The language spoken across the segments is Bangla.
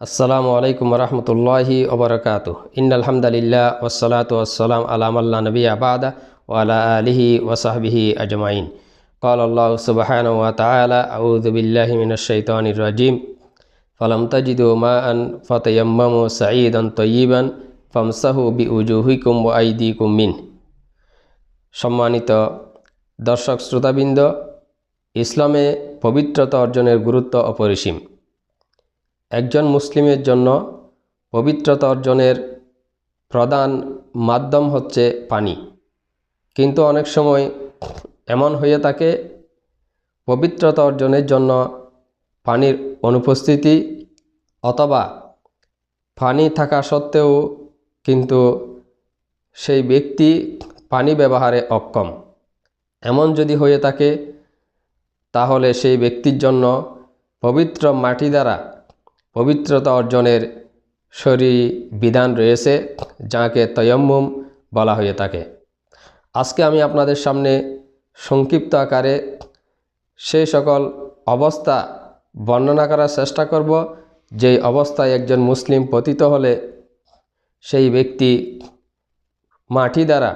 আসসালামু আলাইকুম রহমতুল্লাহি ওবরকাত ইন্নআলহামদুলিল্লাহ ওসলাত ওসালাম আলাম আল্লাহ নবী আবাদা ওয়ালা আলিহি ওসাহবিহি আজমাইন قال الله سبحانه وتعالى أعوذ بالله من الشيطان الرجيم فلم تجدوا ماء فتيمموا سعيدا طيبا فامسحوا بوجوهكم وأيديكم منه সম্মানিত দর্শক শ্রোতাবৃন্দ ইসলামে পবিত্রতা অর্জনের গুরুত্ব অপরিসীম একজন মুসলিমের জন্য পবিত্রতা অর্জনের প্রধান মাধ্যম হচ্ছে পানি। কিন্তু অনেক সময় এমন হয়ে থাকে, পবিত্রতা অর্জনের জন্য পানির অনুপস্থিতি অথবা পানি থাকা সত্ত্বেও কিন্তু সেই ব্যক্তি পানি ব্যবহারে অক্ষম। এমন যদি হয়ে থাকে, তাহলে সেই ব্যক্তির জন্য পবিত্র মাটি দ্বারা পবিত্রতা অর্জনের শরী বিধান রয়েছে, যাকে তয়ম্মুম বলা হয়ে থাকে। আজকে আমি আপনাদের সামনে সংক্ষিপ্ত আকারে সেই সকল অবস্থা বর্ণনা করার চেষ্টা করব যেই অবস্থায় একজন মুসলিম পতিত হলে সেই ব্যক্তি মাটি দ্বারা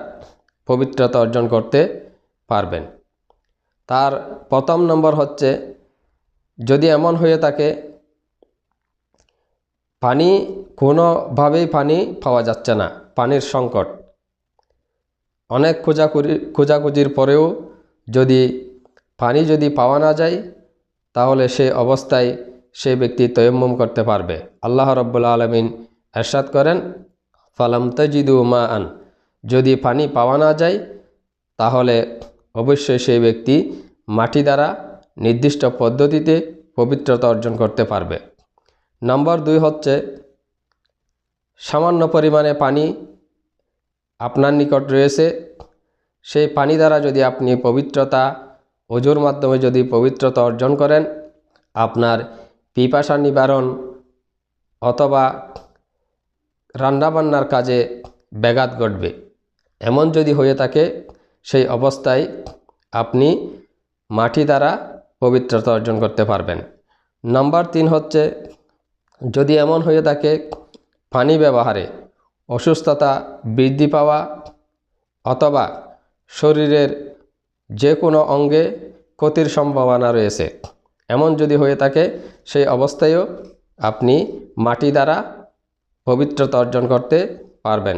পবিত্রতা অর্জন করতে পারবেন। তার প্রথম নম্বর হচ্ছে, যদি এমন হয়ে থাকে পানি কোনোভাবেই পানি পাওয়া যাচ্ছে না, পানির সংকট। অনেক খোঁজাখুরি, খোঁজাখুঁজির পরেও যদি পানি যদি পাওয়া না যায়, তাহলে সে অবস্থায় সে ব্যক্তি তয়ম্মম করতে পারবে। আল্লাহ রব্বুল্লা আলমিন এরশাদ করেন, ফালাম তজিদু মা আন যদি পানি পাওয়া না যায়, তাহলে অবশ্যই সেই ব্যক্তি মাটি দ্বারা নির্দিষ্ট পদ্ধতিতে পবিত্রতা অর্জন করতে পারবে। নাম্বার দুই হচ্ছে, সামান্য পরিমাণে পানি আপনার নিকট রয়েছে। সেই পানি দ্বারা যদি আপনি পবিত্রতা, অজুর মাধ্যমে যদি পবিত্রতা অর্জন করেন, আপনার পিপাসা নিবারণ অথবা রান্নাবান্নার কাজে ব্যাঘাত ঘটবে। এমন যদি হয়ে থাকে, সেই অবস্থায় আপনি মাটি দ্বারা পবিত্রতা অর্জন করতে পারবেন। নাম্বার তিন হচ্ছে যদি এমন হয়ে থাকে, পানি ব্যবহারে অসুস্থতা বৃদ্ধি পাওয়া অথবা শরীরের যে কোনো অঙ্গে ক্ষতির সম্ভাবনা রয়েছে। এমন যদি হয়ে থাকে, সেই অবস্থায়ও আপনি মাটি দ্বারা পবিত্রতা অর্জন করতে পারবেন।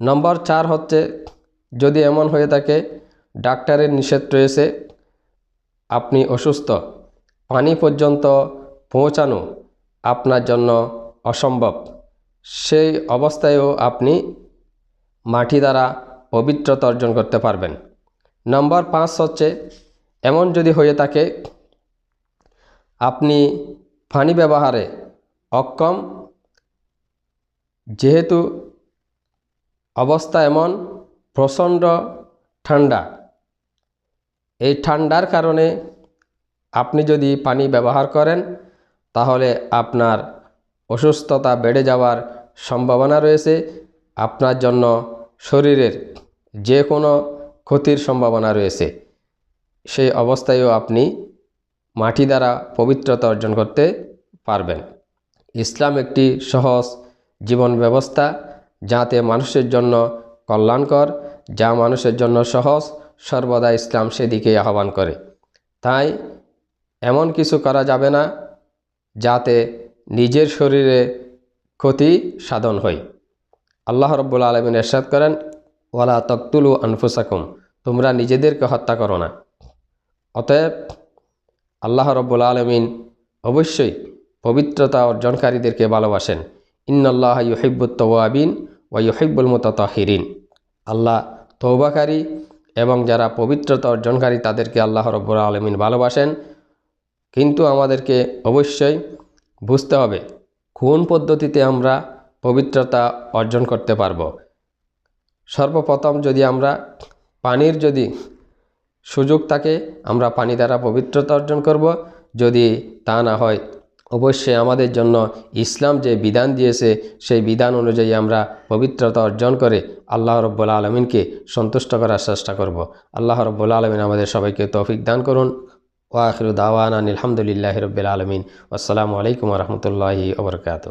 নম্বর চার হচ্ছে, যদি এমন হয়ে থাকে, ডাক্তারের নিষেধ রয়েছে, আপনি অসুস্থ, পানি পর্যন্ত পৌঁছানো আপনার জন্য অসম্ভব। সেই অবস্থায়ও আপনি মাটি দ্বারা পবিত্রতা অর্জন করতে পারবেন। নম্বর পাঁচ হচ্ছে, এমন যদি হয়ে থাকে, আপনি পানি ব্যবহারে অক্ষম। যেহেতু অবস্থা এমন, প্রচণ্ড ঠান্ডা। এই ঠান্ডার কারণে আপনি যদি পানি ব্যবহার করেন তাহলে আপনার অসুস্থতা বেড়ে যাওয়ার সম্ভাবনা রয়েছে। আপনার জন্য শরীরের যে কোনো ক্ষতির সম্ভাবনা রয়েছে। সেই অবস্থায়ও আপনি মাটি দ্বারা পবিত্রতা অর্জন করতে পারবেন। ইসলাম একটি সহজ জীবন ব্যবস্থা যাতে মানুষের জন্য কল্যাণকর, যা মানুষের জন্য সহজ, সর্বদা ইসলাম সেদিকে আহ্বান করে। তাই এমন কিছু করা যাবে না। যাতে নিজের শরীরে ক্ষতি সাধন হয়। আল্লাহ রব্বুল আলমিন এরশাদ করেন, ওয়ালা তকতুলু আনফুসাকুম, তোমরা নিজেদেরকে হত্যা করো না। অতএব আল্লাহ রব্বুল আলমিন অবশ্যই পবিত্রতা অর্জনকারীদেরকে ভালোবাসেন। ইন্নআল্লাহ ইউহিব্বুত তওয়াবিন ওয়া ইউহিব্বুল মুতাতাহিরিন। আল্লাহ তৌবাকারী এবং যারা পবিত্রতা অর্জনকারী তাদেরকে আল্লাহ রব্বুল আলমিন ভালোবাসেন। কিন্তু আমাদেরকে অবশ্যই বুঝতে হবে কোন পদ্ধতিতে আমরা পবিত্রতা অর্জন করতে পারব। সর্বপ্রথম যদি আমরা পানির যদি সুযোগ থাকে, আমরা পানি দ্বারা পবিত্রতা অর্জন করব। যদি তা না হয়, অবশ্যই আমাদের জন্য ইসলাম যে বিধান দিয়েছে, সেই বিধান অনুযায়ী আমরা পবিত্রতা অর্জন করে আল্লাহ রব্বুল আলমিনকে সন্তুষ্ট করার চেষ্টা করব। আল্লাহ রব্বুল আলমিন আমাদের সবাইকে তৌফিক দান করুন। ওয়াখির দাওয়ান আলহামদুলিল্লাহ রবিল আলমিন আসসালামু আলাইকুম রহমতুল্লাহি ওবরকাত